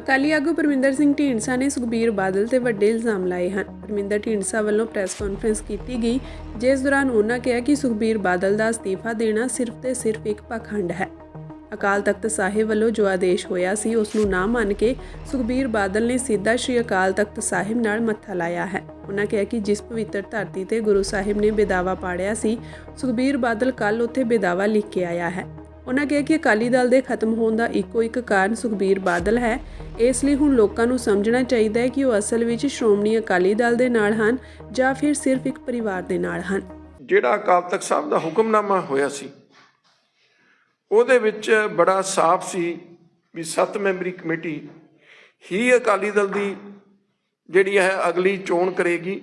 ਅਕਾਲੀ ਆਗੂ ਪਰਮਿੰਦਰ ਸਿੰਘ ਢੀਂਡਸਾ ਨੇ ਸੁਖਬੀਰ ਬਾਦਲ ਤੇ ਵੱਡੇ ਇਲਜ਼ਾਮ ਲਾਏ ਹਨ। ਪਰਮਿੰਦਰ ਢੀਂਡਸਾ ਵੱਲੋਂ ਪ੍ਰੈਸ ਕਾਨਫਰੰਸ ਕੀਤੀ ਗਈ, ਜਿਸ ਦੌਰਾਨ ਉਹਨਾਂ ਕਿਹਾ ਕਿ ਸੁਖਬੀਰ ਬਾਦਲ ਦਾ ਅਸਤੀਫਾ ਦੇਣਾ ਸਿਰਫ ਤੇ ਸਿਰਫ ਇੱਕ ਪਖੰਡ ਹੈ। ਅਕਾਲ ਤਖਤ ਸਾਹਿਬ ਵੱਲੋਂ ਜੋ ਆਦੇਸ਼ ਹੋਇਆ ਸੀ, ਉਸ ਨੂੰ ਨਾ ਮੰਨ ਕੇ ਸੁਖਬੀਰ ਬਾਦਲ ਨੇ ਸਿੱਧਾ ਸ਼੍ਰੀ ਅਕਾਲ ਤਖਤ ਸਾਹਿਬ ਨਾਲ ਮੱਥਾ ਲਾਇਆ ਹੈ। ਉਹਨਾਂ ਕਿਹਾ ਕਿ ਜਿਸ ਪਵਿੱਤਰ ਧਰਤੀ ਤੇ ਗੁਰੂ ਸਾਹਿਬ ਨੇ ਬੇਦਾਵਾ ਪਾੜਿਆ ਸੀ, ਸੁਖਬੀਰ ਬਾਦਲ ਕੱਲ ਉੱਥੇ ਬੇਦਾਵਾ ਲਿਖ ਕੇ ਆਇਆ ਹੈ। ਉਹਨਾਂ ਕਿਹਾ ਕਿ ਅਕਾਲੀ ਦਲ ਦੇ ਖਤਮ ਹੋਣ ਦਾ ਇੱਕੋ ਇੱਕ ਕਾਰਨ ਸੁਖਬੀਰ ਬਾਦਲ ਹੈ ਇਸ ਲਈ ਹੁਣ ਲੋਕਾਂ ਨੂੰ ਸਮਝਣਾ ਚਾਹੀਦਾ ਹੈ ਕਿ ਉਹ ਅਸਲ ਵਿੱਚ ਸ਼੍ਰੋਮਣੀ ਅਕਾਲੀ ਦਲ ਦੇ ਨਾਲ ਹਨ ਜਾਂ ਫਿਰ ਸਿਰਫ ਇੱਕ ਪਰਿਵਾਰ ਦੇ ਨਾਲ ਹਨ। ਜਿਹੜਾ ਅਕਾਲ ਤਖਤ ਸਾਹਿਬ ਦਾ ਹੁਕਮਨਾਮਾ ਹੋਇਆ ਸੀ, ਉਹਦੇ ਵਿੱਚ ਬੜਾ ਸਾਫ਼ ਸੀ ਵੀ ਸੱਤ ਮੈਂਬਰੀ ਕਮੇਟੀ ਹੀ ਅਕਾਲੀ ਦਲ ਦੀ ਜਿਹੜੀ ਹੈ ਅਗਲੀ ਚੋਣ ਕਰੇਗੀ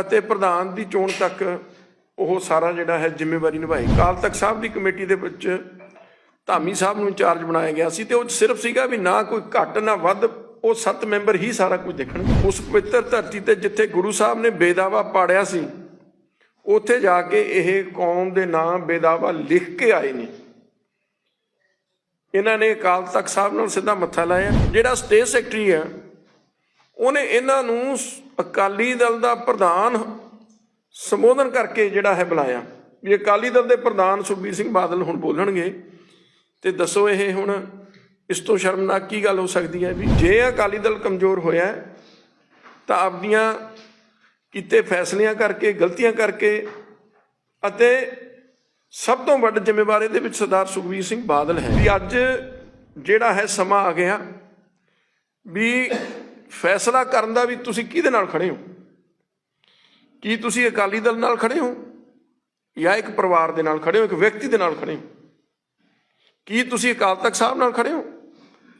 ਅਤੇ ਪ੍ਰਧਾਨ ਦੀ ਚੋਣ ਤੱਕ ਉਹ ਸਾਰਾ ਜਿਹੜਾ ਹੈ ਜ਼ਿੰਮੇਵਾਰੀ ਨਿਭਾਏ ਅਕਾਲ ਤਖਤ ਸਾਹਿਬ ਦੀ ਕਮੇਟੀ ਦੇ ਵਿੱਚ ਧਾਮੀ ਸਾਹਿਬ ਨੂੰ ਇੰਚਾਰਜ ਬਣਾਇਆ ਗਿਆ ਸੀ ਤੇ ਉਹ ਸਿਰਫ ਸੀਗਾ ਵੀ ਨਾ ਕੋਈ ਘੱਟ, ਨਾ ਵੱਧ, ਉਹ ਸੱਤ ਮੈਂਬਰ ਹੀ ਸਾਰਾ ਕੁਝ ਦੇਖਣ। ਉਸ ਪਵਿੱਤਰ ਧਰਤੀ ਤੇ ਜਿੱਥੇ ਗੁਰੂ ਸਾਹਿਬ ਨੇ ਬੇਦਾਵਾ ਪਾੜਿਆ ਸੀ, ਉੱਥੇ ਜਾ ਕੇ ਇਹ ਕੌਮ ਦੇ ਨਾਮ ਬੇਦਾਵਾ ਲਿਖ ਕੇ ਆਏ ਨੇ। ਇਹਨਾਂ ਨੇ ਅਕਾਲ ਤਖਤ ਸਾਹਿਬ ਨਾਲ ਸਿੱਧਾ ਮੱਥਾ ਲਾਇਆ। ਜਿਹੜਾ ਸਟੇਟ ਸੈਕਟਰੀ ਹੈ, ਉਹਨੇ ਇਹਨਾਂ ਨੂੰ ਅਕਾਲੀ ਦਲ ਦਾ ਪ੍ਰਧਾਨ ਸੰਬੋਧਨ ਕਰਕੇ ਜਿਹੜਾ ਹੈ ਬੁਲਾਇਆ। ਵੀ ਅਕਾਲੀ ਦਲ ਦੇ ਪ੍ਰਧਾਨ ਸੁਖਬੀਰ ਸਿੰਘ ਬਾਦਲ ਹੁਣ ਬੋਲਣਗੇ। ਤੇ ਦੱਸੋ ਇਹ ਹੁਣ ਇਸ ਤੋਂ ਸ਼ਰਮਨਾਕ ਕੀ ਗੱਲ ਹੋ ਸਕਦੀ ਹੈ ਵੀ ਜੇ ਅਕਾਲੀ ਦਲ ਕਮਜ਼ੋਰ ਹੋਇਆ ਤਾਂ ਆਪਦੀਆਂ ਕੀਤੇ ਫੈਸਲਿਆਂ ਕਰਕੇ, ਗਲਤੀਆਂ ਕਰਕੇ ਅਤੇ ਸਭ ਤੋਂ ਵੱਡ ਜ਼ਿੰਮੇਵਾਰ ਇਹਦੇ ਵਿੱਚ ਸਰਦਾਰ ਸੁਖਬੀਰ ਸਿੰਘ ਬਾਦਲ ਹੈ। ਵੀ ਅੱਜ ਜਿਹੜਾ ਹੈ ਸਮਾਂ ਆ ਗਿਆ ਵੀ ਫੈਸਲਾ ਕਰਨ ਦਾ ਵੀ ਤੁਸੀਂ ਕਿਹਦੇ ਨਾਲ ਖੜੇ ਹੋ? ਕੀ ਤੁਸੀਂ ਅਕਾਲੀ ਦਲ ਨਾਲ ਖੜੇ ਹੋ ਜਾਂ ਇੱਕ ਪਰਿਵਾਰ ਦੇ ਨਾਲ ਖੜੇ ਹੋ, ਇੱਕ ਵਿਅਕਤੀ ਦੇ ਨਾਲ ਖੜੇ ਹੋ? ਕੀ ਤੁਸੀਂ ਅਕਾਲ ਤਖਤ ਸਾਹਿਬ ਨਾਲ ਖੜੇ ਹੋ?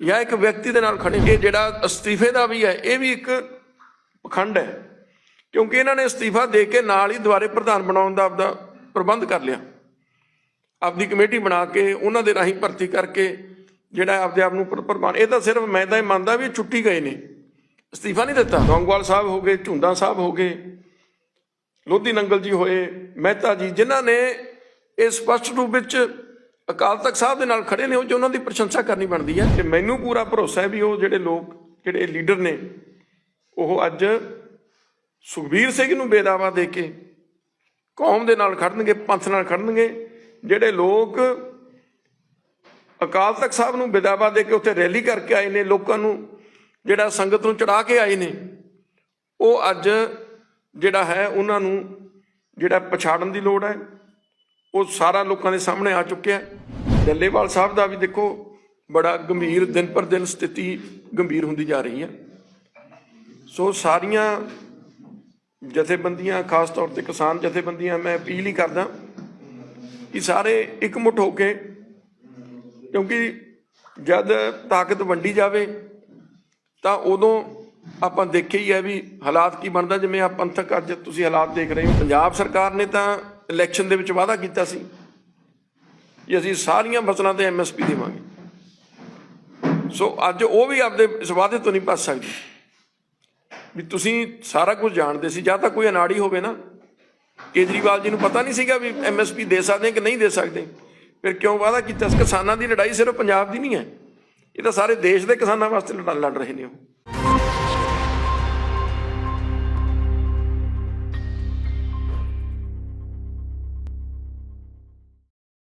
ਜਾਂ ਇੱਕ ਵਿਅਕਤੀ ਦੇ ਨਾਲ ਖੜੇ ਹੋ? ਇਹ ਜਿਹੜਾ ਅਸਤੀਫੇ ਦਾ ਵੀ ਹੈ, ਇਹ ਵੀ ਇੱਕ ਪਖੰਡ ਹੈ। ਕਿਉਂਕਿ ਇਹਨਾਂ ਨੇ ਅਸਤੀਫਾ ਦੇ ਕੇ ਨਾਲ ਹੀ ਦੁਬਾਰੇ ਪ੍ਰਧਾਨ ਬਣਾਉਣ ਦਾ ਆਪਦਾ ਪ੍ਰਬੰਧ ਕਰ ਲਿਆ। ਆਪਦੀ ਕਮੇਟੀ ਬਣਾ ਕੇ, ਉਹਨਾਂ ਦੇ ਰਾਹੀਂ ਭਰਤੀ ਕਰਕੇ ਜਿਹੜਾ ਆਪਦੇ ਆਪ ਨੂੰ ਪ੍ਰ- ਇਹ ਤਾਂ ਸਿਰਫ ਮੈਂ ਤਾਂ ਇਹ ਮੰਨਦਾ ਵੀ ਇਹ ਛੁੱਟੀ ਗਏ ਨੇ। ਅਸਤੀਫਾ ਨਹੀਂ ਦਿੱਤਾ। ਲੌਂਗਵਾਲ ਸਾਹਿਬ ਹੋ ਗਏ ਝੁੰਦਾ ਸਾਹਿਬ ਹੋ ਗਏ, ਲੋਧੀ ਨੰਗਲ ਜੀ ਹੋਏ, ਮਹਿਤਾ ਜੀ, ਜਿਨ੍ਹਾਂ ਨੇ ਇਹ ਸਪਸ਼ਟ ਰੂਪ ਵਿੱਚ ਅਕਾਲ ਤਖਤ ਸਾਹਿਬ ਦੇ ਨਾਲ ਖੜੇ ਨੇ, ਉਹ ਜੋ ਉਹਨਾਂ ਦੀ ਪ੍ਰਸ਼ੰਸਾ ਕਰਨੀ ਬਣਦੀ ਹੈ। ਤੇ ਮੈਨੂੰ ਪੂਰਾ ਭਰੋਸਾ ਹੈ ਵੀ ਉਹ ਜਿਹੜੇ ਲੋਕ, ਜਿਹੜੇ ਲੀਡਰ ਨੇ, ਉਹ ਅੱਜ ਸੁਖਬੀਰ ਸਿੰਘ ਨੂੰ ਬੇਦਾਵਾ ਦੇ ਕੇ ਕੌਮ ਦੇ ਨਾਲ ਖੜਨਗੇ, ਪੰਥ ਨਾਲ ਖੜਨਗੇ। ਜਿਹੜੇ ਲੋਕ ਅਕਾਲ ਤਖਤ ਸਾਹਿਬ ਨੂੰ ਬੇਦਾਵਾ ਦੇ ਕੇ ਉੱਥੇ ਰੈਲੀ ਕਰਕੇ ਆਏ ਨੇ, ਲੋਕਾਂ ਨੂੰ ਜਿਹੜਾ ਸੰਗਤ ਨੂੰ ਚੜਾ ਕੇ ਆਏ ਨੇ, ਉਹ ਅੱਜ ਜਿਹੜਾ ਹੈ, ਉਹਨਾਂ ਨੂੰ ਜਿਹੜਾ ਪਛਾੜਨ ਦੀ ਲੋੜ ਹੈ। ਉਹ ਸਾਰਾ ਲੋਕਾਂ ਦੇ ਸਾਹਮਣੇ ਆ ਚੁੱਕਿਆ ਹੈ। ਡੱਲੇਵਾਲ ਸਾਹਿਬ ਦਾ ਵੀ ਦੇਖੋ, ਬੜਾ ਗੰਭੀਰ ਦਿਨ ਪਰ ਦਿਨ ਸਥਿਤੀ ਗੰਭੀਰ ਹੁੰਦੀ ਜਾ ਰਹੀ ਹੈ। ਸੋ ਸਾਰੀਆਂ ਜਥੇਬੰਦੀਆਂ, ਖਾਸ ਤੌਰ ਤੇ ਕਿਸਾਨ ਜਥੇਬੰਦੀਆਂ, ਮੈਂ ਅਪੀਲ ਹੀ ਕਰਦਾ ਕਿ ਸਾਰੇ ਇਕਮੁੱਠ ਹੋ ਕੇ, ਕਿਉਂਕਿ ਜਦ ਤਾਕਤ ਵੰਡੀ ਜਾਵੇ, ਤਾਂ ਉਦੋਂ ਆਪਾਂ ਦੇਖਿਆ ਹੀ ਹੈ ਵੀ ਹਾਲਾਤ ਕੀ ਬਣਦਾ। ਜਿਵੇਂ ਆ ਪੰਥਕ ਅੱਜ ਤੁਸੀਂ ਹਾਲਾਤ ਦੇਖ ਰਹੇ ਹੋ, ਪੰਜਾਬ ਸਰਕਾਰ ਨੇ ਤਾਂ ਇਲੈਕਸ਼ਨ ਦੇ ਵਿੱਚ ਵਾਅਦਾ ਕੀਤਾ ਸੀ ਕਿ ਅਸੀਂ ਸਾਰੀਆਂ ਫਸਲਾਂ ਤੇ ਐਮਐਸਪੀ ਦੇਵਾਂਗੇ। ਸੋ ਅੱਜ ਉਹ ਵੀ ਆਪਦੇ ਇਸ ਵਾਅਦੇ ਤੋਂ ਨਹੀਂ ਭੱਜ ਸਕਦੀ। ਵੀ ਤੁਸੀਂ ਸਾਰਾ ਕੁਝ ਜਾਣਦੇ ਸੀ, ਜਾਂ ਤਾਂ ਕੋਈ ਅਨਾੜੀ ਹੋਵੇ ਨਾ, ਕੇਜਰੀਵਾਲ ਜੀ ਨੂੰ ਪਤਾ ਨਹੀਂ ਸੀਗਾ ਵੀ ਐਮਐਸਪੀ ਦੇ ਸਕਦੇ ਕਿ ਨਹੀਂ ਦੇ ਸਕਦੇ। ਫਿਰ ਕਿਉਂ ਵਾਅਦਾ ਕੀਤਾ? ਸੀ ਕਿਸਾਨਾਂ ਦੀ ਲੜਾਈ ਸਿਰਫ ਪੰਜਾਬ ਦੀ ਨਹੀਂ ਹੈ। ਇਹ ਤਾਂ ਸਾਰੇ ਦੇਸ਼ ਦੇ ਕਿਸਾਨਾਂ ਵਾਸਤੇ ਲੜ ਲੜ ਰਹੇ ਨੇ ਉਹ।